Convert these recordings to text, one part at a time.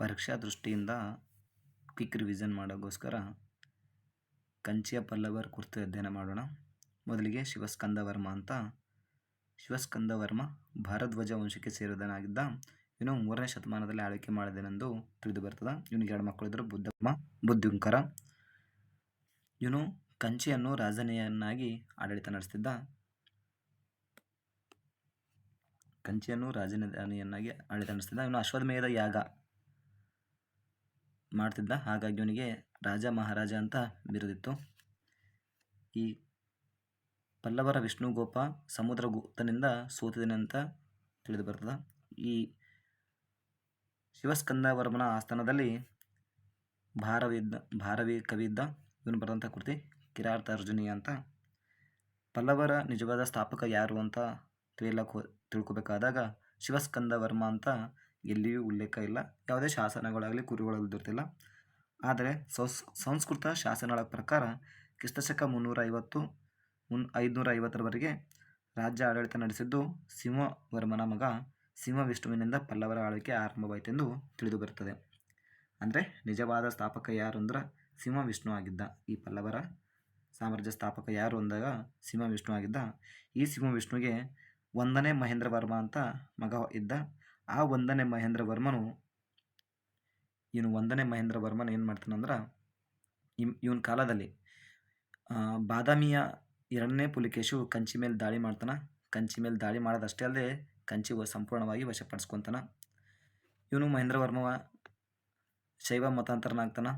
ಪರೀಕ್ಷಾ ದೃಷ್ಟಿಯಿಂದ quick revision ಮಾಡೋಕ್ಕೋಸ್ಕರ ಕಂಚಿಯ ಪಲ್ಲವರ ಕುರಿತು ಅಧ್ಯಯನ ಮಾಡೋಣ. ಮೊದಲಿಗೆ ಶಿವಸ್ಕಂದವರ್ಮ ಅಂತ. ಶಿವಸ್ಕಂದವರ್ಮ ಭಾರಧ್ವಜ ವಂಶಕ್ಕೆ ಸೇರಿದನಾಗಿದ್ದ ಇವನು ಮೂರನೇ ಶತಮಾನದಲ್ಲಿ ಆಳ್ವಿಕೆ ಮಾಡಿದನೆಂದು ತಿಳಿದು ಬರ್ತದೆ. ಇವನಿಗೆ ಎರಡು ಮಕ್ಕಳಿದ್ದರು ಬುದ್ಧಮ್ಮ ಬುದ್ಧುಂಕರ. ಇವನು ಕಂಚಿಯನ್ನು ರಾಜನೆಯನ್ನಾಗಿ ಆಡಳಿತ ನಡೆಸ್ತಿದ್ದ. ಕಂಚಿಯನ್ನು ರಾಜಧಾನಿಯನ್ನಾಗಿ ಆಡಳಿತ ನಡೆಸ್ತಿದ್ದ. ಇವನು ಅಶ್ವತ್ಥಮೇಧ ಯಾಗ. ಮಾಡ್ತಿದ್ದ. ಹಾಗಾಗಿ ಅವನಿಗೆ ರಾಜ ಮಹಾರಾಜ ಅಂತ ಬಿರುದಿತ್ತು. ಈ ಪಲ್ಲವರ ವಿಷ್ಣುಗೋಪ ಸಮುದ್ರಗುಪ್ತನಿಂದ ಸೋತಿದನೆ ಅಂತ ತಿಳಿದು ಬರ್ತದೆ ಈ ಶಿವಸ್ಕಂದವರ್ಮನ ಆಸ್ಥಾನದಲ್ಲಿ ಭಾರವಿದ್ದ, ಭಾರವಿ ಕವಿ ಇದ್ದ ಇವನು ಬರೆದಂಥ ಕೃತಿ ಕಿರಾರ್ಥ ಅರ್ಜುನಿ ಅಂತ. ಪಲ್ಲವರ ನಿಜವಾದ ಸ್ಥಾಪಕ ಯಾರು ಅಂತ ತಿಳಿಯಲಕ್ಕೆ, ತಿಳ್ಕೊಬೇಕಾದಾಗ ಶಿವಸ್ಕಂದವರ್ಮ ಅಂತ ಎಲ್ಲಿಯೂ ಉಲ್ಲೇಖ ಇಲ್ಲ. ಯಾವುದೇ ಶಾಸನಗಳಾಗಲಿ ಕುರುಗಳಲ್ಲಿ ದೊರೆತಿಲ್ಲ. ಆದರೆ ಸಂಸ್, ಸಂಸ್ಕೃತ ಶಾಸನಗಳ ಪ್ರಕಾರ ಕ್ರಿಸ್ತಶಕ ಮುನ್ನೂರ ಐವತ್ತು ಮುನ್ ಐದುನೂರ ಐವತ್ತರವರೆಗೆ ರಾಜ್ಯ ಆಡಳಿತ ನಡೆಸಿದ್ದು ಸಿಂಹವರ್ಮನ ಮಗ ಸಿಂಹ ವಿಷ್ಣುವಿನಿಂದ ಪಲ್ಲವರ ಆಳ್ವಿಕೆ ಆರಂಭವಾಯಿತೆಂದು ತಿಳಿದು ಬರುತ್ತದೆ ಅಂದರೆ ನಿಜವಾದ ಸ್ಥಾಪಕ ಯಾರು ಅಂದ್ರೆ ಸಿಂಹ ವಿಷ್ಣು ಆಗಿದ್ದ ಈ ಪಲ್ಲವರ ಸಾಮ್ರಾಜ್ಯ ಸ್ಥಾಪಕ ಯಾರು ಅಂದಾಗ ಸಿಂಹ ವಿಷ್ಣು ಆಗಿದ್ದ ಈ ಸಿಂಹ ವಿಷ್ಣುವಿಗೆ ಒಂದನೇ ಮಹೇಂದ್ರ ವರ್ಮ ಅಂತ ಮಗ ಇದ್ದ ಆ ಒಂದನೇ ಮಹೇಂದ್ರ ವರ್ಮನು ಇವನು ಒಂದನೇ ಮಹೇಂದ್ರ ವರ್ಮನ್ ಏನು ಮಾಡ್ತಾನಂದ್ರೆ ಇವ್, ಇವನ ಕಾಲದಲ್ಲಿ ಬಾದಾಮಿಯ ಎರಡನೇ ಪುಲಿಕೇಶು ಕಂಚಿ ಮೇಲೆ ದಾಳಿ ಮಾಡ್ತಾನೆ. ಕಂಚಿ ಮೇಲೆ ದಾಳಿ ಮಾಡೋದಷ್ಟೇ ಅಲ್ಲದೆ ಕಂಚಿ ಸಂಪೂರ್ಣವಾಗಿ ವಶಪಡಿಸ್ಕೊತಾನ. ಇವನು ಮಹೇಂದ್ರ ವರ್ಮ ಶೈವ ಮತಾಂತರನಾಗ್ತಾನೆ.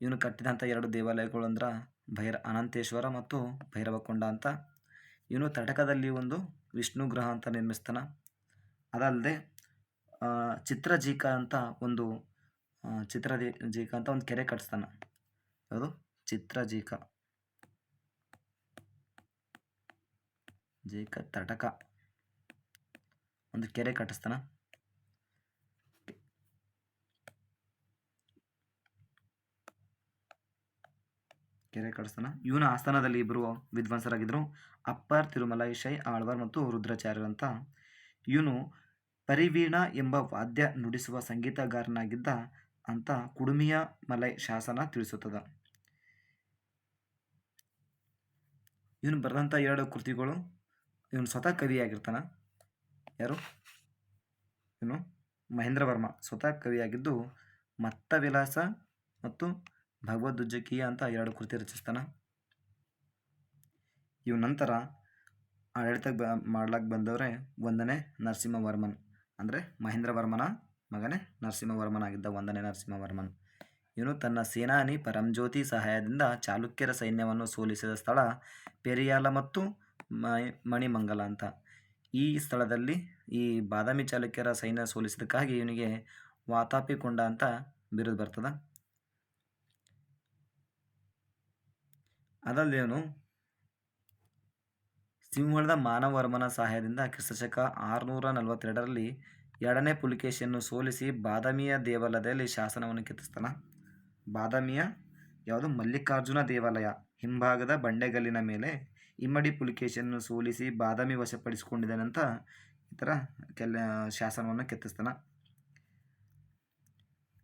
ಇವನು ಕಟ್ಟಿದಂಥ ಎರಡು ದೇವಾಲಯಗಳು ಅಂದ್ರೆ ಭೈರ, ಅನಂತೇಶ್ವರ ಮತ್ತು ಭೈರವಕೊಂಡ ಅಂತ. ಇವನು ತಟಕದಲ್ಲಿ ಒಂದು ವಿಷ್ಣು ಗ್ರಹ ಅಂತ ನಿರ್ಮಿಸ್ತಾನೆ. ಅದಲ್ಲದೆ ಚಿತ್ರಜೀಕ ಅಂತ ಒಂದು ಚಿತ್ರ ಜೀಕ ಅಂತ ಒಂದು ಕೆರೆ ಕಟ್ಸ್ತಾನೆ. ಯಾವುದು? ಚಿತ್ರಜೀಕ ಜೀಕ ತಟಕ. ಒಂದು ಕೆರೆ ಕಟ್ಟಿಸ್ತಾನ ಕೆರೆ ಕಟ್ಟಿಸ್ತಾನ ಇವನ ಆಸ್ಥಾನದಲ್ಲಿ ಇಬ್ಬರು ವಿದ್ವಾಂಸರಾಗಿದ್ದರು ಅಪ್ಪರ್, ತಿರುಮಲೈ, ಶೈ, ಆಳ್ವಾರ್ ಮತ್ತು ರುದ್ರಾಚಾರ್ಯರು ಅಂತ. ಇವನು ಪರಿವೀಣ ಎಂಬ ವಾದ್ಯ ನುಡಿಸುವ ಸಂಗೀತಗಾರನಾಗಿದ್ದ ಅಂತ ಕುಡುಮಿಯ ಮಲೈ ಶಾಸನ ತಿಳಿಸುತ್ತದೆ. ಇವನು ಬರೆದಂಥ ಎರಡು ಕೃತಿಗಳು, ಇವನು ಸ್ವತಃ ಕವಿಯಾಗಿರ್ತಾನೆ. ಯಾರು? ಇವನು ಮಹೇಂದ್ರ ವರ್ಮ. ಸ್ವತಃ ಕವಿಯಾಗಿದ್ದು ಮತ್ತ ವಿಲಾಸ ಮತ್ತು ಭಗವದ್ದುಜ್ಜಕೀಯ ಅಂತ ಎರಡು ಕೃತಿ ರಚಿಸ್ತಾನೆ. ಇವ ನಂತರ ಆಡಳಿತ ಬ ಮಾಡ್ಲಕ್ಕೆ ಬಂದವರೇ ಒಂದನೇ ನರಸಿಂಹವರ್ಮನ್. ಅಂದರೆ ಮಹೇಂದ್ರವರ್ಮನ ಮಗನೇ ನರಸಿಂಹವರ್ಮನಾಗಿದ್ದ ಒಂದನೇ ನರಸಿಂಹವರ್ಮನ್. ಇವನು ತನ್ನ ಸೇನಾನಿ ಪರಂಜ್ಯೋತಿ ಸಹಾಯದಿಂದ ಚಾಲುಕ್ಯರ ಸೈನ್ಯವನ್ನು ಸೋಲಿಸಿದ ಸ್ಥಳ ಪೆರಿಯಾಲ ಮತ್ತು ಮಣಿಮಂಗಲ ಅಂತ. ಈ ಸ್ಥಳದಲ್ಲಿ ಈ ಬಾದಾಮಿ ಚಾಲುಕ್ಯರ ಸೈನ್ಯ ಸೋಲಿಸಿದಕ್ಕಾಗಿ ಇವನಿಗೆ ವಾತಾಪಿಕೊಂಡ ಅಂತ ಬಿರುದು ಬರ್ತದೆ. ಅದಲ್ಲದೆ ಇವನು ಸಿಂಹಳದ ಮಾನವರ್ಮನ ಸಹಾಯದಿಂದ ಕ್ರಿಸ್ತಶಕ ಆರುನೂರ ನಲವತ್ತೆರಡರಲ್ಲಿ ಎರಡನೇ ಪುಲಿಕೇಶಿಯನ್ನು ಸೋಲಿಸಿ ಬಾದಾಮಿಯ ದೇವಾಲಯದಲ್ಲಿ ಶಾಸನವನ್ನು ಕೆತ್ತಿಸ್ತಾನ. ಬಾದಾಮಿಯ ಯಾವುದು? ಮಲ್ಲಿಕಾರ್ಜುನ ದೇವಾಲಯ. ಹಿಂಭಾಗದ ಬಂಡೆಗಲ್ಲಿನ ಮೇಲೆ ಇಮ್ಮಡಿ ಪುಲಿಕೇಶಿಯನ್ನು ಸೋಲಿಸಿ ಬಾದಾಮಿ ವಶಪಡಿಸಿಕೊಂಡಿದ್ದಾನಂತ ಈ ಥರ ಕೆಲ ಶಾಸನವನ್ನು ಕೆತ್ತಿಸ್ತಾನ.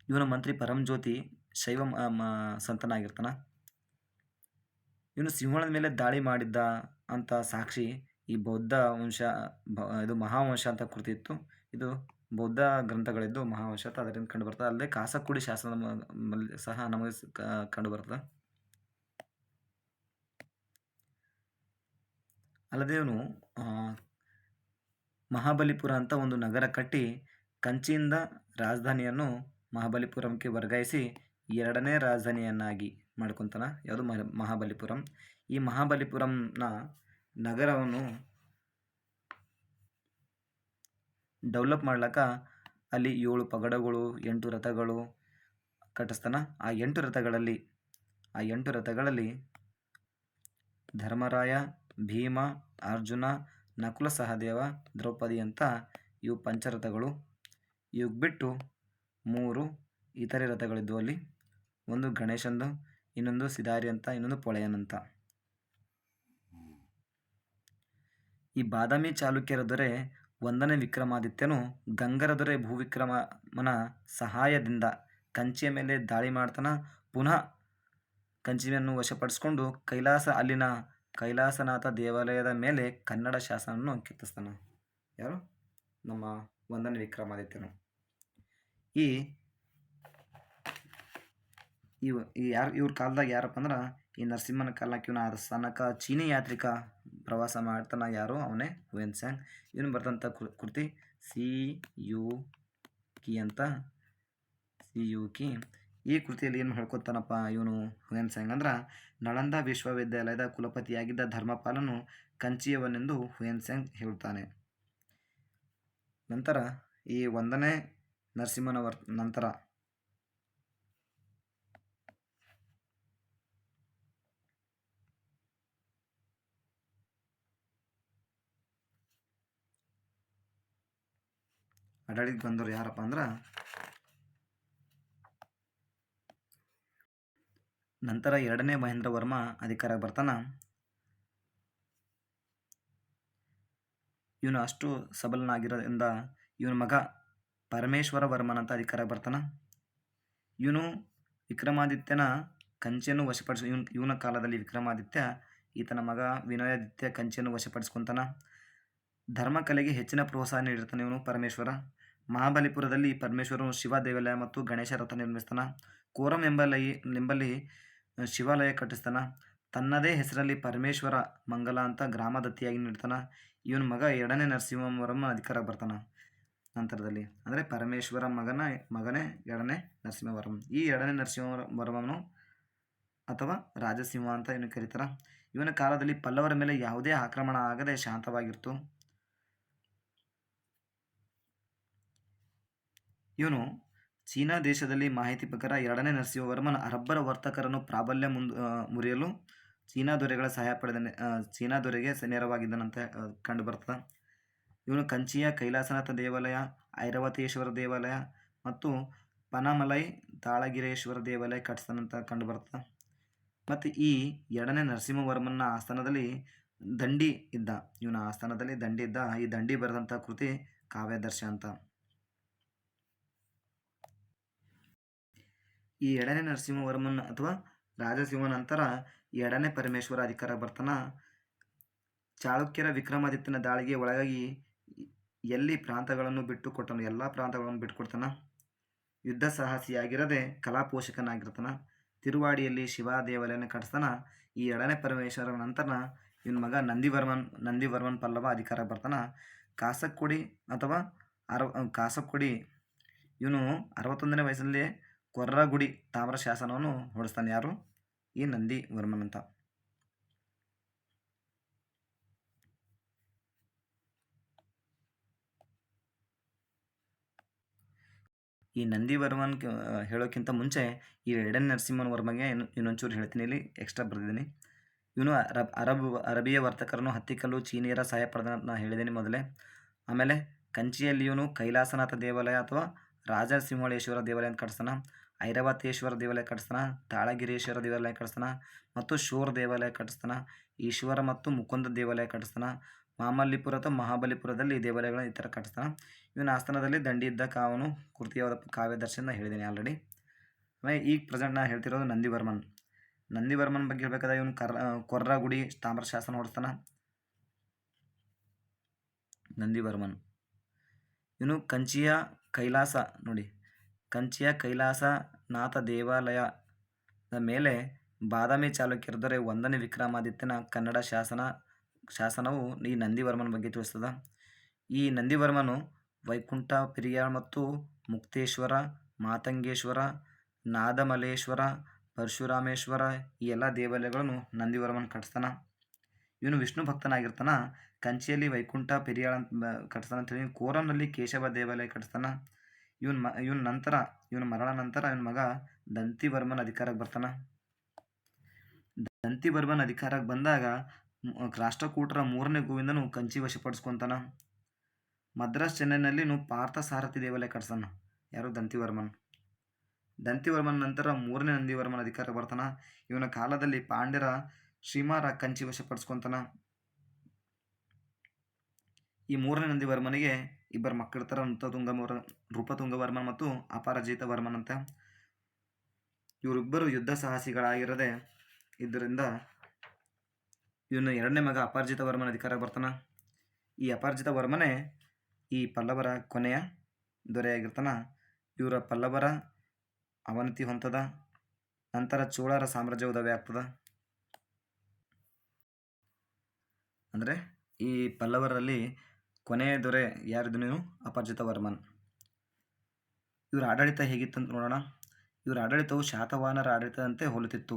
ಇವನ ಮಂತ್ರಿ ಪರಂಜ್ಯೋತಿ ಶೈವ ಸಂತನಾಗಿರ್ತಾನ. ಇವನು ಸಿಂಹಳದ ಮೇಲೆ ದಾಳಿ ಮಾಡಿದ್ದ ಅಂತ ಸಾಕ್ಷಿ ಈ ಬೌದ್ಧ ವಂಶ ಇದು ಮಹಾವಂಶ ಅಂತ ಕೃತಿತ್ತು ಇದು ಬೌದ್ಧ ಗ್ರಂಥಗಳಿದ್ದು ಮಹಾವಂಶ ಅಂತ ಅದರಿಂದ ಕಂಡು ಬರ್ತದೆ ಅಲ್ಲದೆ ಕಾಸಕ್ಕುಡಿ ಶಾಸನ ಸಹ ನಮಗೆ ಕಂಡು ಬರ್ತದೆ ಅಲ್ಲದೆ ಇವನು ಮಹಾಬಲಿಪುರ ಅಂತ ಒಂದು ನಗರ ಕಟ್ಟಿ ಕಂಚಿಯಿಂದ ರಾಜಧಾನಿಯನ್ನು ಮಹಾಬಲಿಪುರಂಗೆ ವರ್ಗಾಯಿಸಿ ಎರಡನೇ ರಾಜಧಾನಿಯನ್ನಾಗಿ ಮಾಡ್ಕೊತಾನ. ಯಾವುದು ಮಹಾಬಲಿಪುರಂ. ಈ ಮಹಾಬಲಿಪುರಂನ ನಗರವನ್ನು ಡೆವಲಪ್ ಮಾಡ್ಲಿಕ್ಕೆ ಅಲ್ಲಿ ಏಳು ಪಗಡಗಳು, ಎಂಟು ರಥಗಳು ಕಟ್ಟಿಸ್ತಾನ ಆ ಎಂಟು ರಥಗಳಲ್ಲಿ, ಆ ಎಂಟು ರಥಗಳಲ್ಲಿ ಧರ್ಮರಾಯ, ಭೀಮ, ಅರ್ಜುನ ನಕುಲ ಸಹದೇವ ದ್ರೌಪದಿ ಅಂತ ಇವು ಪಂಚರಥಗಳು. ಇವು ಬಿಟ್ಟು ಮೂರು ಇತರೆ ರಥಗಳಿದ್ದವು ಅಲ್ಲಿ. ಒಂದು ಗಣೇಶಂದು, ಇನ್ನೊಂದು ಸಿದಾರಿ ಅಂತ, ಇನ್ನೊಂದು ಪೊಳೆಯನ್ ಅಂತ ಈ ಬಾದಾಮಿ ಚಾಲುಕ್ಯರ ದೊರೆ ಒಂದನೇ ವಿಕ್ರಮಾದಿತ್ಯನು ಗಂಗರ ದೊರೆ ಭೂವಿಕ್ರಮನ ಸಹಾಯದಿಂದ ಕಂಚಿಯ ಮೇಲೆ ದಾಳಿ ಮಾಡ್ತಾನ. ಪುನಃ ಕಂಚಿಯನ್ನು ವಶಪಡಿಸಿಕೊಂಡು ಕೈಲಾಸ ಅಲ್ಲಿನ ಕೈಲಾಸನಾಥ ದೇವಾಲಯದ ಮೇಲೆ ಕನ್ನಡ ಶಾಸನವನ್ನು ಕೆತ್ತಿಸ್ತಾನೆ ಯಾರು? ನಮ್ಮ ಒಂದನೇ ವಿಕ್ರಮಾದಿತ್ಯನು. ಈ, ಇವ ಯಾರು, ಇವ್ರ ಕಾಲದಾಗ ಯಾರಪ್ಪ ಅಂದ್ರೆ ಈ ನರಸಿಂಹನ ಕಾಲಕ್ಕೆ ಇವನ ಸ್ಥಾನಕ್ಕೆ ಚೀನಿ ಯಾತ್ರಿಕ ಪ್ರವಾಸ ಮಾಡ್ತಾನ ಯಾರು ಅವನೇ ಹುಯೆನ್ ಸ್ಯಾಂಗ್. ಇವನು ಬರೆದಂಥ ಕೃತಿ ಸಿ, ಯು, ಕಿ ಅಂತ. ಸಿ, ಯು, ಕಿ. ಈ ಕೃತಿಯಲ್ಲಿ ಏನು ಹೇಳ್ಕೊತಾನಪ್ಪ ಇವನು ಹುಯೆನ್ ಸ್ಯಾಂಗ್ ಅಂದ್ರೆ, ನಳಂದ ವಿಶ್ವವಿದ್ಯಾಲಯದ ಕುಲಪತಿಯಾಗಿದ್ದ ಧರ್ಮಪಾಲನು ಕಂಚಿಯವನೆಂದು ಹುಯೆನ್ ಸ್ಯಾಂಗ್ ಹೇಳ್ತಾನೆ. ನಂತರ ಈ ಒಂದನೇ ನರಸಿಂಹನವರ್, ನಂತರ ಆಡಳಿತ ಬಂದವರು ಯಾರಪ್ಪ ಅಂದ್ರೆ ನಂತರ ಎರಡನೇ ಮಹೇಂದ್ರ ವರ್ಮ ಅಧಿಕಾರ ಬರ್ತಾನ. ಇವನು ಅಷ್ಟು ಸಬಲನಾಗಿರೋದ್ರಿಂದ ಇವನ ಮಗ ಪರಮೇಶ್ವರ ವರ್ಮನಂತ ಅಂತ ಅಧಿಕಾರ ಬರ್ತಾನ. ಇವನು ವಿಕ್ರಮಾದಿತ್ಯನ ಕಂಚೆಯನ್ನು ವಶಪಡಿಸ, ಇವನ್, ಇವನ ಕಾಲದಲ್ಲಿ ವಿಕ್ರಮಾದಿತ್ಯ ಈತನ ಮಗ ವಿನಯಾದಿತ್ಯ ಕಂಚೆಯನ್ನು ವಶಪಡಿಸ್ಕೊತಾನ. ಧರ್ಮಕಲೆಗೆ ಹೆಚ್ಚಿನ ಪ್ರೋತ್ಸಾಹ ನೀಡಿರ್ತಾನೆ ಇವನು ಪರಮೇಶ್ವರ. ಮಹಾಬಲಿಪುರದಲ್ಲಿ ಪರಮೇಶ್ವರನು ಶಿವ ದೇವಾಲಯ ಮತ್ತು ಗಣೇಶ ರಥ ನಿರ್ಮಿಸ್ತಾನ. ಕೋರಂ ಎಂಬಲ್ಲಿ ಎಂಬಲ್ಲಿ ಶಿವಾಲಯ ಕಟ್ಟಿಸ್ತಾನ. ತನ್ನದೇ ಹೆಸರಲ್ಲಿ ಪರಮೇಶ್ವರ ಮಂಗಲ ಅಂತ ಗ್ರಾಮದತ್ತಿಯಾಗಿ ನೀಡ್ತಾನ. ಇವನ ಮಗ ಎರಡನೇ ನರಸಿಂಹವರಮ್ಮ ಅಧಿಕಾರ ಬರ್ತಾನ ನಂತರದಲ್ಲಿ. ಅಂದರೆ ಪರಮೇಶ್ವರ ಮಗನ ಮಗನೇ ಎರಡನೇ ನರಸಿಂಹವರ್ಮ ಈ ಎರಡನೇ ನರಸಿಂಹವರ್ಮನು ಅಥವಾ ರಾಜಸಿಂಹ ಅಂತ ಇವನು ಕರೀತಾರ. ಇವನ ಕಾಲದಲ್ಲಿ ಪಲ್ಲವರ ಮೇಲೆ ಯಾವುದೇ ಆಕ್ರಮಣ ಆಗದೆ ಶಾಂತವಾಗಿರ್ತು. ಇವನು ಚೀನಾ ದೇಶದಲ್ಲಿ ಮಾಹಿತಿ ಪ್ರಕಾರ ಎರಡನೇ ನರಸಿಂಹವರ್ಮನ ಅರಬ್ಬರ ವರ್ತಕರನ್ನು ಪ್ರಾಬಲ್ಯ ಮುಂದ ಮುರಿಯಲು ಚೀನಾ ದೊರೆಗಳ ಸಹಾಯ ಪಡೆದ ಚೀನಾ ದೊರೆಗೆ ನೇರವಾಗಿದ್ದನಂತ ಕಂಡು ಬರ್ತದೆ ಇವನು ಕಂಚಿಯ ಕೈಲಾಸನಾಥ ದೇವಾಲಯ, ಐರಾವತೇಶ್ವರ ದೇವಾಲಯ ಮತ್ತು ಪನಮಲೈ ತಾಳಗಿರೇಶ್ವರ ದೇವಾಲಯ ಕಟ್ಟಿಸ್ತಾನಂತ ಕಂಡು ಬರ್ತದೆ ಮತ್ತು ಈ ಎರಡನೇ ನರಸಿಂಹವರ್ಮನ ಆಸ್ಥಾನದಲ್ಲಿ ದಂಡಿ ಇದ್ದ, ಇವನ ಆಸ್ಥಾನದಲ್ಲಿ ದಂಡಿ ಇದ್ದ, ಈ ದಂಡಿ ಬರೆದಂಥ ಕೃತಿ ಕಾವ್ಯದರ್ಶ ಅಂತ. ಈ ಎರಡನೇ ನರಸಿಂಹವರ್ಮನ್ ಅಥವಾ ರಾಜಸಿಂಹ ನಂತರ ಎರಡನೇ ಪರಮೇಶ್ವರ ಅಧಿಕಾರ ಬರ್ತಾನ. ಚಾಳುಕ್ಯರ ವಿಕ್ರಮಾದಿತ್ಯನ ದಾಳಿಗೆ ಒಳಗಾಗಿ ಎಲ್ಲಿ ಪ್ರಾಂತಗಳನ್ನು ಬಿಟ್ಟು ಕೊಟ್ಟನು ಎಲ್ಲ ಪ್ರಾಂತಗಳನ್ನು ಬಿಟ್ಟುಕೊಡ್ತಾನ. ಯುದ್ಧ ಸಾಹಸಿಯಾಗಿರದೆ ಕಲಾಪೋಷಕನಾಗಿರ್ತಾನ. ತಿರುವಾಡಿಯಲ್ಲಿ ಶಿವ ದೇವಾಲಯನ ಕಟ್ಸ್ತಾನ ಈ ಎರಡನೇ ಪರಮೇಶ್ವರ ನಂತರ ಇವನ ಮಗ ನಂದಿವರ್ಮನ್ ನಂದಿವರ್ಮನ್ ಪಲ್ಲವ ಅಧಿಕಾರ ಬರ್ತಾನ. ಕಾಸಕ್ಕೊಡಿ ಅಥವಾ ಅರ ಕಾಸಕ್ಕೊಡಿ ಇವನು ಅರವತ್ತೊಂದನೇ ವಯಸ್ಸಲ್ಲಿ ಕೊರ್ರಗುಡಿ ತಾಮ್ರ ಶಾಸನವನ್ನು ಹೊಡಿಸ್ತಾನೆ ಯಾರು? ಈ ನಂದಿ ವರ್ಮನ್ ಅಂತ. ಈ ನಂದಿವರ್ಮನ್ ಹೇಳೋಕ್ಕಿಂತ ಮುಂಚೆ ಈ ಎರಡನ್ ನರಸಿಂಹನ್ ವರ್ಮಗೆ ಇನ್ನು, ಇನ್ನೊಂಚೂರು ಹೇಳ್ತೀನಿ ಇಲ್ಲಿ ಎಕ್ಸ್ಟ್ರಾ ಬರೆದಿದ್ದೀನಿ. ಇವನು ಅರಬ್ ಅರಬ್, ಅರಬಿಯ ವರ್ತಕರನ್ನು ಹತ್ತಿಕಲ್ಲು ಚೀನಿಯರ ಸಹಾಯ ಪಡೆದ ನಾ, ಹೇಳಿದ್ದೀನಿ ಮೊದಲೇ. ಆಮೇಲೆ ಕಂಚಿಯಲ್ಲಿ ಇವನು ಕೈಲಾಸನಾಥ ದೇವಾಲಯ ಅಥವಾ ರಾಜಸಿಂಹಳೇಶ್ವರ ದೇವಾಲಯ ಅಂತ ಕಟ್ಟಿಸ್ತಾನ ಐರಾವತೇಶ್ವರ ದೇವಾಲಯ ಕಟ್ಟಿಸ್ತಾನ ತಾಳಗಿರೇಶ್ವರ ದೇವಾಲಯ ಕಟ್ಟಿಸ್ತಾನ ಮತ್ತು ಶೋರ್ ದೇವಾಲಯ ಕಟ್ಟಿಸ್ತಾನ ಈಶ್ವರ ಮತ್ತು ಮುಕುಂದ ದೇವಾಲಯ ಕಟ್ಟಿಸ್ತಾನ ಮಾಮಲ್ಲಿಪುರ ಅಥವಾ ಮಹಾಬಲಿಪುರದಲ್ಲಿ ದೇವಾಲಯಗಳನ್ನ ಈ ಥರ ಕಟ್ಟಿಸ್ತಾನ ಇವನ ಆಸ್ಥಾನದಲ್ಲಿ ದಂಡಿ ಇದ್ದ ಕಾವನು ಕೃತಿಯಾದ ಕಾವ್ಯದರ್ಶನ ಹೇಳಿದ್ದೀನಿ ಆಲ್ರೆಡಿ ಆಮೇಲೆ ಈಗ ಪ್ರೆಸೆಂಟ್ ನಾನು ಹೇಳ್ತಿರೋದು ನಂದಿವರ್ಮನ್. ನಂದಿವರ್ಮನ್ ಬಗ್ಗೆ ಹೇಳ್ಬೇಕಾದ್ರೆ ಇವನು ಕರ್ ಕೊರ್ರಗುಡಿ ತಾಮ್ರ ಶಾಸನ ಹೊಡಿಸ್ತಾನ. ನಂದಿವರ್ಮನ್. ಇವನು ಕಂಚಿಯ ಕೈಲಾಸ ನೋಡಿ. ಕಂಚಿಯ ಕೈಲಾಸನಾಥ ದೇವಾಲಯದ ಮೇಲೆ ಬಾದಾಮಿ ಚಾಲುಕ್ಯರ ದೊರೆ ಒಂದನೇ ವಿಕ್ರಮಾದಿತ್ಯನ ಕನ್ನಡ ಶಾಸನ, ಶಾಸನವು ಈ ನಂದಿವರ್ಮನ ಬಗ್ಗೆ ತಿಳಿಸ್ತದ ಈ ನಂದಿವರ್ಮನು ವೈಕುಂಠ ಪಿರಿಯ ಮತ್ತು ಮುಕ್ತೇಶ್ವರ, ಮಾತಂಗೇಶ್ವರ, ನಾದಮಲೇಶ್ವರ, ಪರಶುರಾಮೇಶ್ವರ ಈ ಎಲ್ಲ ದೇವಾಲಯಗಳನ್ನು ನಂದಿವರ್ಮನ್ ಕಟ್ಟಿಸ್ತಾನ. ಇವನು ವಿಷ್ಣು ಭಕ್ತನಾಗಿರ್ತಾನ. ಕಂಚಿಯಲ್ಲಿ ವೈಕುಂಠ, ಪೆರಿಯಾಳ ಕಟ್ಟಿಸ್ತಾನ ಅಂತೇಳಿ ಕೋರಂನಲ್ಲಿ ಕೇಶವ ದೇವಾಲಯ ಕಟ್ಟಿಸ್ತಾನ. ಇವನ್ ಮ, ಇವನ ನಂತರ, ಇವನ ಮರಣ ನಂತರ ಇವನ ಮಗ ದಂತಿವರ್ಮನ್ ಅಧಿಕಾರಕ್ಕೆ ಬರ್ತಾನ. ದಂತಿವರ್ಮನ್ ಅಧಿಕಾರಕ್ಕೆ ಬಂದಾಗ ರಾಷ್ಟ್ರಕೂಟರ ಮೂರನೇ ಗೋವಿಂದನು ಕಂಚಿ ವಶಪಡಿಸ್ಕೊತಾನ. ಮದ್ರಾಸ್ ಚೆನ್ನೈನಲ್ಲಿ ಪಾರ್ಥ ಸಾರಥಿ ದೇವಾಲಯ ಕಟ್ಸಾನ ಯಾರು? ದಂತಿವರ್ಮನ್. ದಂತಿವರ್ಮನ್ ನಂತರ ಮೂರನೇ ನಂದಿವರ್ಮನ್ ಅಧಿಕಾರ ಬರ್ತಾನ. ಇವನ ಕಾಲದಲ್ಲಿ ಪಾಂಡ್ಯರ ಶ್ರೀಮಾರ ಕಂಚಿ ವಶಪಡಿಸ್ಕೊತಾನ. ಈ ಮೂರನೇ ನಂದಿವರ್ಮನಿಗೆ ಇಬ್ಬರು ಮಕ್ಕಳಿರ್ತಾರೆ ನೃತತುಂಗಮವರ ನೃಪತುಂಗ ವರ್ಮನ್ ಮತ್ತು ಅಪರಾಜಿತ ವರ್ಮನ್ ಅಂತ. ಇವರಿಬ್ಬರು ಯುದ್ಧ ಸಾಹಸಿಗಳಾಗಿರದೆ ಇದರಿಂದ ಇವನು ಎರಡನೇ ಮಗ ಅಪರಾಜಿತ ವರ್ಮನ ಅಧಿಕಾರ ಬರ್ತಾನ. ಈ ಅಪರಾಜಿತ ವರ್ಮನೇ ಈ ಪಲ್ಲವರ ಕೊನೆಯ ದೊರೆಯಾಗಿರ್ತಾನ. ಇವರ ಪಲ್ಲವರ ಅವನತಿ ಹೊಂತದ, ನಂತರ ಚೋಳರ ಸಾಮ್ರಾಜ್ಯ ಉದಯ ಆಗ್ತದ. ಅಂದರೆ ಈ ಪಲ್ಲವರಲ್ಲಿ ಕೊನೆಯ ದೊರೆ ಯಾರಿದ್ದು ನೀವು ಅಪರಾಜಿತ ವರ್ಮನ್ ಇವರ ಆಡಳಿತ ಹೇಗಿತ್ತಂತ ನೋಡೋಣ. ಇವರ ಆಡಳಿತವು ಶಾತವಾಹನರ ಆಡಳಿತದಂತೆ ಹೋಲುತ್ತಿತ್ತು.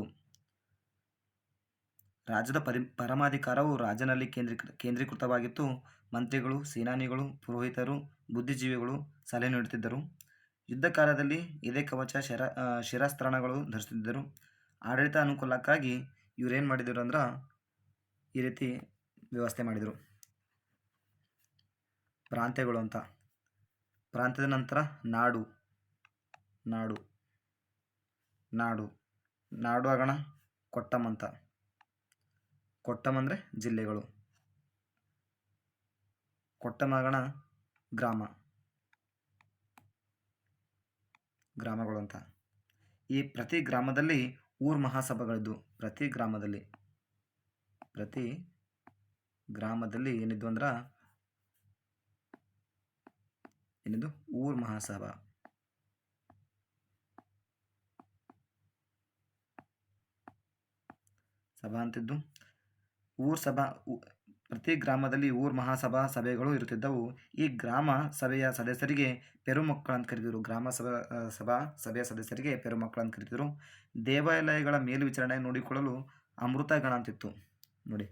ರಾಜ್ಯದ ಪರಿ, ಪರಮಾಧಿಕಾರವು ರಾಜನಲ್ಲಿ ಕೇಂದ್ರೀಕೃತ ಕೇಂದ್ರೀಕೃತವಾಗಿತ್ತು. ಮಂತ್ರಿಗಳು, ಸೇನಾನಿಗಳು, ಪುರೋಹಿತರು, ಬುದ್ಧಿಜೀವಿಗಳು ಸಲಹೆ ನೀಡುತ್ತಿದ್ದರು. ಯುದ್ಧ ಕಾಲದಲ್ಲಿ ಇದೇ ಕವಚ ಶಿರ ಶಿರಸ್ತ್ರಾಣಗಳು ಧರಿಸುತ್ತಿದ್ದರು. ಆಡಳಿತ ಅನುಕೂಲಕ್ಕಾಗಿ ಇವರೇನು ಮಾಡಿದರು ಅಂದ್ರೆ ಈ ರೀತಿ ವ್ಯವಸ್ಥೆ ಮಾಡಿದರು. ಪ್ರಾಂತ್ಯಗಳು ಅಂತ. ಪ್ರಾಂತ್ಯದ ನಂತರ ನಾಡು. ನಾಡು. ನಾಡು. ನಾಡು ಆಗೋಣ ಕೊಟ್ಟಮ್ ಅಂತ. ಕೊಟ್ಟಮ್ ಅಂದರೆ ಜಿಲ್ಲೆಗಳು. ಕೊಟ್ಟಮ್ ಆಗೋಣ ಗ್ರಾಮ. ಗ್ರಾಮಗಳು ಅಂತ. ಈ ಪ್ರತಿ ಗ್ರಾಮದಲ್ಲಿ ಊರ್ ಮಹಾಸಭೆಗಳಿದ್ದು ಪ್ರತಿ ಗ್ರಾಮದಲ್ಲಿ. ಪ್ರತಿ ಗ್ರಾಮದಲ್ಲಿ ಏನಿದ್ವು ಅಂದ್ರೆ ಏನಿದು? ಊರ್ ಮಹಾಸಭಾ. ಸಭಾ ಅಂತಿದ್ದು? ಊರ್ ಸಭಾ ಪ್ರತಿ ಗ್ರಾಮದಲ್ಲಿ ಊರ್ ಮಹಾಸಭಾ ಸಭೆಗಳು ಇರುತ್ತಿದ್ದವು. ಈ ಗ್ರಾಮ ಸಭೆಯ ಸದಸ್ಯರಿಗೆ ಪೆರುಮಕ್ಕಳು ಅಂತ ಕರೆದಿದ್ರು ಗ್ರಾಮ ಸಭಾ ಸಭಾ ಸಭೆಯ ಸದಸ್ಯರಿಗೆ ಪೆರುಮಕ್ಕಳು ಅಂತ ಕರೀತಿದ್ರು. ದೇವಾಲಯಗಳ ಮೇಲ್ವಿಚಾರಣೆ ನೋಡಿಕೊಳ್ಳಲು ಅಮೃತಗಣ ಅಂತಿತ್ತು. ನೋಡಿ.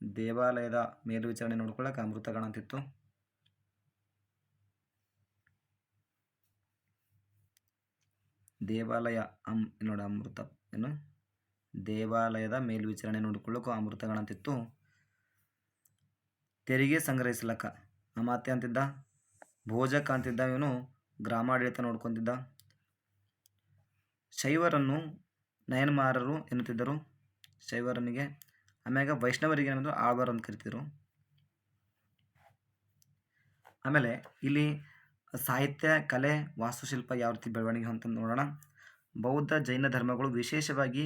ದೇವಾಲಯದ ಮೇಲ್ವಿಚಾರಣೆ ನೋಡ್ಕೊಳ್ಳೋಕೆ ಅಮೃತಗಣ ಅಂತಿತ್ತು. ದೇವಾಲಯ ಅಮ್ ನೋಡಿ ಅಮೃತ, ಏನು? ದೇವಾಲಯದ ಮೇಲ್ವಿಚಾರಣೆ ನೋಡಿಕೊಳ್ಳೋಕೆ ಅಮೃತಗಳಂತಿತ್ತು. ತೆರಿಗೆ ಸಂಗ್ರಹಿಸ್ಲಕ್ಕ ಅಮಾತ್ಯ ಅಂತಿದ್ದ? ಭೋಜಕ ಅಂತಿದ್ದ ಇವನು? ಗ್ರಾಮಾಡಳಿತ ನೋಡ್ಕೊತಿದ್ದ? ಶೈವರನ್ನು ನಯನ್ಮಾರರು ಎನ್ನುತ್ತಿದ್ದರು. ಶೈವರನಿಗೆ, ಆಮ್ಯಾಗ ವೈಷ್ಣವರಿಗೆ ಏನಂದ್ರು ಆಳ್ವಾರ್ ಅಂತ ಕರಿತಿದ್ರು. ಆಮೇಲೆ ಇಲ್ಲಿ ಸಾಹಿತ್ಯ, ಕಲೆ, ವಾಸ್ತುಶಿಲ್ಪ ಯಾವ ರೀತಿ ಬೆಳವಣಿಗೆ ಅಂತ ನೋಡೋಣ. ಬೌದ್ಧ, ಜೈನ ಧರ್ಮಗಳು ವಿಶೇಷವಾಗಿ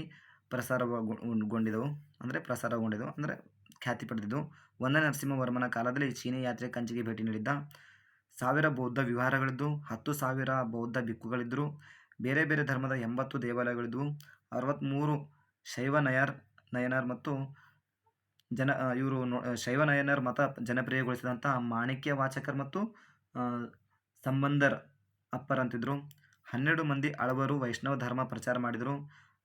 ಪ್ರಸಾರಗೊಂಡಿದವು. ಅಂದರೆ ಪ್ರಸಾರಗೊಂಡಿದ್ದವು ಅಂದರೆ ಖ್ಯಾತಿ ಪಡೆದಿದ್ದವು ಒಂದನೇ ನರಸಿಂಹವರ್ಮನ ಕಾಲದಲ್ಲಿ ಚೀನಿ ಯಾತ್ರೆ ಕಂಚಿಗೆ ಭೇಟಿ ನೀಡಿದ್ದ. ಸಾವಿರ ಬೌದ್ಧ ವಿಹಾರಗಳಿದ್ದು, ಹತ್ತು ಸಾವಿರ ಬೌದ್ಧ ಬಿಕ್ಕುಗಳಿದ್ದರು ಬೇರೆ ಬೇರೆ ಧರ್ಮದ ಎಂಬತ್ತು ದೇವಾಲಯಗಳಿದ್ದವು ಅರವತ್ತ್ಮೂರು ಶೈವ ನಯರ್, ನಯನರ್ ಮತ್ತು ಜನ, ಇವರು ಶೈವ ನಯನರ್ ಮತ ಜನಪ್ರಿಯಗೊಳಿಸಿದಂಥ ಮಾಣಿಕ್ಯ ವಾಚಕರ್ ಮತ್ತು ಸಂಬಂಧರ್ ಅಂತಿದ್ರು. ಹನ್ನೆರಡು ಮಂದಿ ಅಳವರು ವೈಷ್ಣವ ಧರ್ಮ ಪ್ರಚಾರ ಮಾಡಿದರು.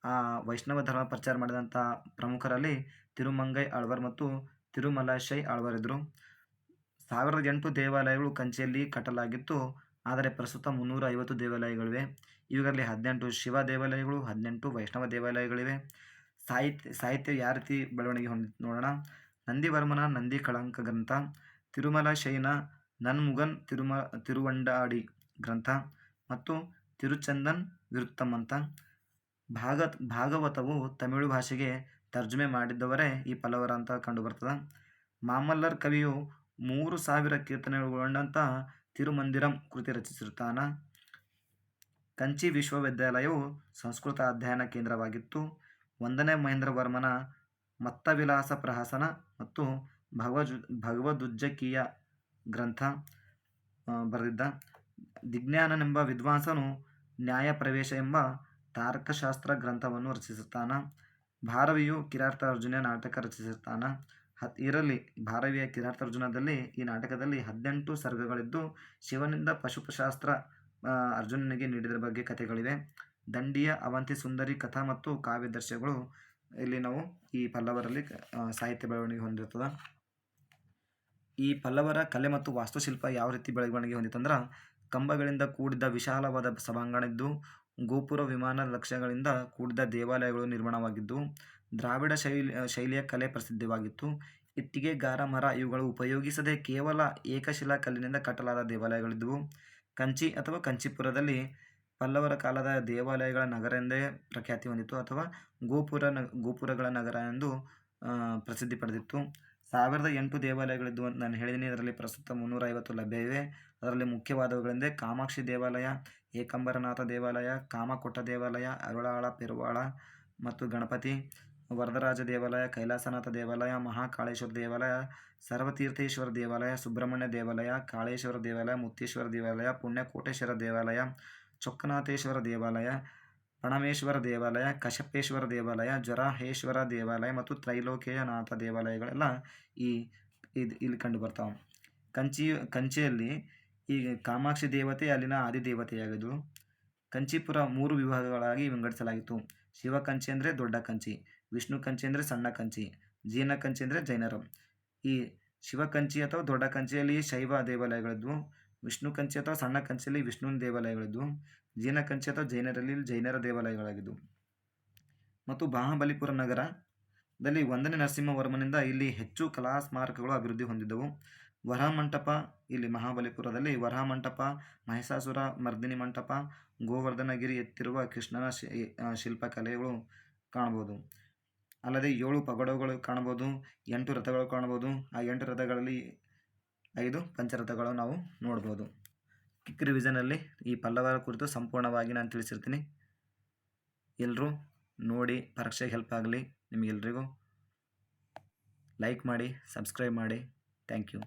ಆ ವೈಷ್ಣವ ಧರ್ಮ ಪ್ರಚಾರ ಮಾಡಿದಂಥ ಪ್ರಮುಖರಲ್ಲಿ ತಿರುಮಂಗೈ ಅಳ್ವರ್ ಮತ್ತು ತಿರುಮಲಾಶೈ ಆಳ್ವರ್ ಇದ್ದರು ಸಾವಿರದ ಎಂಟು ದೇವಾಲಯಗಳು ಕಂಚಿಯಲ್ಲಿ ಕಟ್ಟಲಾಗಿತ್ತು. ಆದರೆ ಪ್ರಸ್ತುತ ಮುನ್ನೂರ ಐವತ್ತು ದೇವಾಲಯಗಳಿವೆ. ಇವುಗಳಲ್ಲಿ ಹದಿನೆಂಟು ಶಿವ ದೇವಾಲಯಗಳು, ಹದಿನೆಂಟು ವೈಷ್ಣವ ದೇವಾಲಯಗಳಿವೆ. ಸಾಹಿತ್ಯ ಸಾಹಿತ್ಯ ಯಾವ ರೀತಿ ಬೆಳವಣಿಗೆ ಹೊಂದಿ, ನೋಡೋಣ. ನಂದಿವರ್ಮನ ನಂದಿ ಕಳಂಕ ಗ್ರಂಥ ತಿರುಮಲ ಶೈನ ನನ್ಮುಗನ್ ತಿರುಮ, ತಿರುವಂಡಾಡಿ ಗ್ರಂಥ ಮತ್ತು ತಿರುಚಂದನ್ ವಿರುತ್ತಮಂತ ಭಾಗತ್, ಭಾಗವತವು ತಮಿಳು ಭಾಷೆಗೆ ತರ್ಜುಮೆ ಮಾಡಿದ್ದವರೇ ಈ ಪಲ್ಲವರ ಅಂತ ಕಂಡುಬರ್ತದೆ. ಮಾಮಲ್ಲರ್ ಕವಿಯು ಮೂರು ಸಾವಿರ ಕೀರ್ತನೆಗಳೊಳಗೊಂಡಂಥ ತಿರುಮಂದಿರಂ ಕೃತಿ ರಚಿಸಿರುತ್ತಾನ. ಕಂಚಿ ವಿಶ್ವವಿದ್ಯಾಲಯವು ಸಂಸ್ಕೃತ ಅಧ್ಯಯನ ಕೇಂದ್ರವಾಗಿತ್ತು. ಒಂದನೇ ಮಹೇಂದ್ರವರ್ಮನ ಮತ್ತವಿಲಾಸ ಪ್ರಹಸನ ಮತ್ತು ಭಗವಜ್ ಭಗವದುಜ್ಜಕೀಯ ಗ್ರಂಥ ಬರೆದಿದ್ದ ದಿಜ್ಞಾನನೆಂಬ ವಿದ್ವಾಂಸನು ನ್ಯಾಯ ಪ್ರವೇಶ ಎಂಬ ತಾರ್ಕಶಾಸ್ತ್ರ ಗ್ರಂಥವನ್ನು ರಚಿಸುತ್ತಾನೆ ಭಾರವಿಯು ಕಿರಾತಾರ್ಜುನ ನಾಟಕ ರಚಿಸುತ್ತಾನ ಹತ್ ಇರಲಿ ಭಾರವಿಯ ಕಿರಾತಾರ್ಜುನದಲ್ಲಿ ಈ ನಾಟಕದಲ್ಲಿ ಹದಿನೆಂಟು ಸರ್ಗಗಳಿದ್ದು ಶಿವನಿಂದ ಪಶುಪಶಾಸ್ತ್ರ ಅರ್ಜುನನಿಗೆ ನೀಡಿದ ಬಗ್ಗೆ ಕಥೆಗಳಿವೆ. ದಂಡಿಯ ಅವಂತಿ ಸುಂದರಿ ಕಥಾ ಮತ್ತು ಕಾವ್ಯದರ್ಶಗಳು ಇಲ್ಲಿ ನಾವು ಈ ಪಲ್ಲವರಲ್ಲಿ ಸಾಹಿತ್ಯ ಬೆಳವಣಿಗೆ ಹೊಂದಿರ್ತದೆ. ಈ ಪಲ್ಲವರ ಕಲೆ ಮತ್ತು ವಾಸ್ತುಶಿಲ್ಪ ಯಾವ ರೀತಿ ಬೆಳವಣಿಗೆ ಹೊಂದಿತ್ತಂದ್ರೆ, ಕಂಬಗಳಿಂದ ಕೂಡಿದ ವಿಶಾಲವಾದ ಸಭಾಂಗಣ ಇದ್ದು ಗೋಪುರ ವಿಮಾನ ಲಕ್ಷ್ಯಗಳಿಂದ ಕೂಡಿದ ದೇವಾಲಯಗಳು ನಿರ್ಮಾಣವಾಗಿದ್ದು, ದ್ರಾವಿಡ ಶೈಲಿ, ಶೈಲಿಯ ಕಲೆ ಪ್ರಸಿದ್ಧವಾಗಿತ್ತು. ಇಟ್ಟಿಗೆ, ಗಾರ, ಮರ ಇವುಗಳು ಉಪಯೋಗಿಸದೆ ಕೇವಲ ಏಕಶಿಲಾ ಕಲ್ಲಿನಿಂದ ಕಟ್ಟಲಾದ ದೇವಾಲಯಗಳಿದ್ದವು ಕಂಚಿ ಅಥವಾ ಕಂಚಿಪುರದಲ್ಲಿ ಪಲ್ಲವರ ಕಾಲದ ದೇವಾಲಯಗಳ ನಗರ ಎಂದೇ ಪ್ರಖ್ಯಾತಿ ಹೊಂದಿತ್ತು ಅಥವಾ ಗೋಪುರ ಗೋಪುರಗಳ ನಗರ ಎಂದು ಪ್ರಸಿದ್ಧಿ ಪಡೆದಿತ್ತು. ಸಾವಿರದ ಎಂಟು ದೇವಾಲಯಗಳಿದ್ದು ಅಂತ ನಾನು ಹೇಳಿದ್ದೀನಿ ಅದರಲ್ಲಿ ಪ್ರಸ್ತುತ ಮುನ್ನೂರ ಐವತ್ತು ಲಭ್ಯ ಇವೆ. ಅದರಲ್ಲಿ ಮುಖ್ಯವಾದವುಗಳೆಂದರೆ ಕಾಮಾಕ್ಷಿ ದೇವಾಲಯ, ಏಕಂಬರನಾಥ ದೇವಾಲಯ, ಕಾಮಕೊಟ್ಟ ದೇವಾಲಯ, ಅರುಳಾಳ, ಪೆರುವಾಳ ಮತ್ತು ಗಣಪತಿ, ವರದರಾಜ ದೇವಾಲಯ, ಕೈಲಾಸನಾಥ ದೇವಾಲಯ, ಮಹಾಕಾಳೇಶ್ವರ ದೇವಾಲಯ, ಸರ್ವತೀರ್ಥೇಶ್ವರ ದೇವಾಲಯ, ಸುಬ್ರಹ್ಮಣ್ಯ ದೇವಾಲಯ, ಕಾಳೇಶ್ವರ ದೇವಾಲಯ ಮುತ್ತೇಶ್ವರ ದೇವಾಲಯ, ಪುಣ್ಯಕೋಟೇಶ್ವರ ದೇವಾಲಯ, ಚೊಕ್ಕನಾಥೇಶ್ವರ ದೇವಾಲಯ ಪಣಮೇಶ್ವರ ದೇವಾಲಯ ಕಶಪೇಶ್ವರ ದೇವಾಲಯ ಜ್ವರಹೇಶ್ವರ ದೇವಾಲಯ ಮತ್ತು ತ್ರೈಲೋಕ್ಯನಾಥ ದೇವಾಲಯಗಳೆಲ್ಲ ಈ ಇದು ಇಲ್ಲಿ ಕಂಡು ಬರ್ತಾವೆ. ಕಂಚಿ, ಕಂಚಿಯಲ್ಲಿ ಈ ಕಾಮಾಕ್ಷಿ ದೇವತೆ ಅಲ್ಲಿನ ಆದಿದೇವತೆಯಾಗಿದ್ದು ಕಂಚಿಪುರ ಮೂರು ವಿಭಾಗಗಳಾಗಿ ವಿಂಗಡಿಸಲಾಗಿತ್ತು. ಶಿವ ಕಂಚಿ ಅಂದರೆ ದೊಡ್ಡ ಕಂಚಿ, ವಿಷ್ಣು ಕಂಚಿ ಅಂದರೆ ಸಣ್ಣ ಕಂಚಿ ಜೀನ ಕಂಚಿ ಅಂದರೆ ಜೈನರು. ಈ ಶಿವ ಕಂಚಿ ಅಥವಾ ದೊಡ್ಡ ಕಂಚಿಯಲ್ಲಿ ಶೈವ ದೇವಾಲಯಗಳಿದ್ವು. ವಿಷ್ಣು ಕಂಚಿ ಅಥವಾ ಸಣ್ಣ ಕಂಚಿಯಲ್ಲಿ ವಿಷ್ಣುವಿನ ದೇವಾಲಯಗಳಿದ್ದು ಜೀನ ಕಂಚಿ ಅಥವಾ ಜೈನರಲ್ಲಿ ಜೈನರ ದೇವಾಲಯಗಳಾಗಿದ್ದು ಮತ್ತು ಮಹಾಬಲಿಪುರ ನಗರದಲ್ಲಿ ಒಂದನೇ ನರಸಿಂಹವರ್ಮನಿಂದ ಇಲ್ಲಿ ಹೆಚ್ಚು ಕಲಾ ಸ್ಮಾರಕಗಳು ಅಭಿವೃದ್ಧಿ ಹೊಂದಿದ್ದವು. ವರಹಮಂಟಪ ಇಲ್ಲಿ ಮಹಾಬಲಿಪುರದಲ್ಲಿ ವರಮಂಟಪ, ಮಹಿಷಾಸುರ, ಮರ್ದಿನಿ ಮಂಟಪ, ಗೋವರ್ಧನಗಿರಿ ಎತ್ತಿರುವ ಕೃಷ್ಣನ ಶಿಲ್ಪಕಲೆಗಳು ಕಾಣಬಹುದು. ಅಲ್ಲದೆ ಏಳು ಪಗಡಗಳು ಕಾಣಬಹುದು, ಎಂಟು ರಥಗಳು ಕಾಣಬಹುದು. ಆ ಎಂಟು ರಥಗಳಲ್ಲಿ ಐದು ಪಂಚರಥಗಳು ನಾವು ನೋಡ್ಬೋದು. ಕಿಕ್ ರಿವಿಷನಲ್ಲಿ ಈ ಪಲ್ಲವರ ಕುರಿತು ಸಂಪೂರ್ಣವಾಗಿ ನಾನು ತಿಳಿಸಿರ್ತೀನಿ. ಎಲ್ಲರೂ ನೋಡಿ ಪರೀಕ್ಷೆಗೆ ಹೆಲ್ಪ್ ಆಗಲಿ ನಿಮಗೆಲ್ರಿಗೂ. ಲೈಕ್ ಮಾಡಿ ಸಬ್ಸ್ಕ್ರೈಬ್ ಮಾಡಿ. Thank you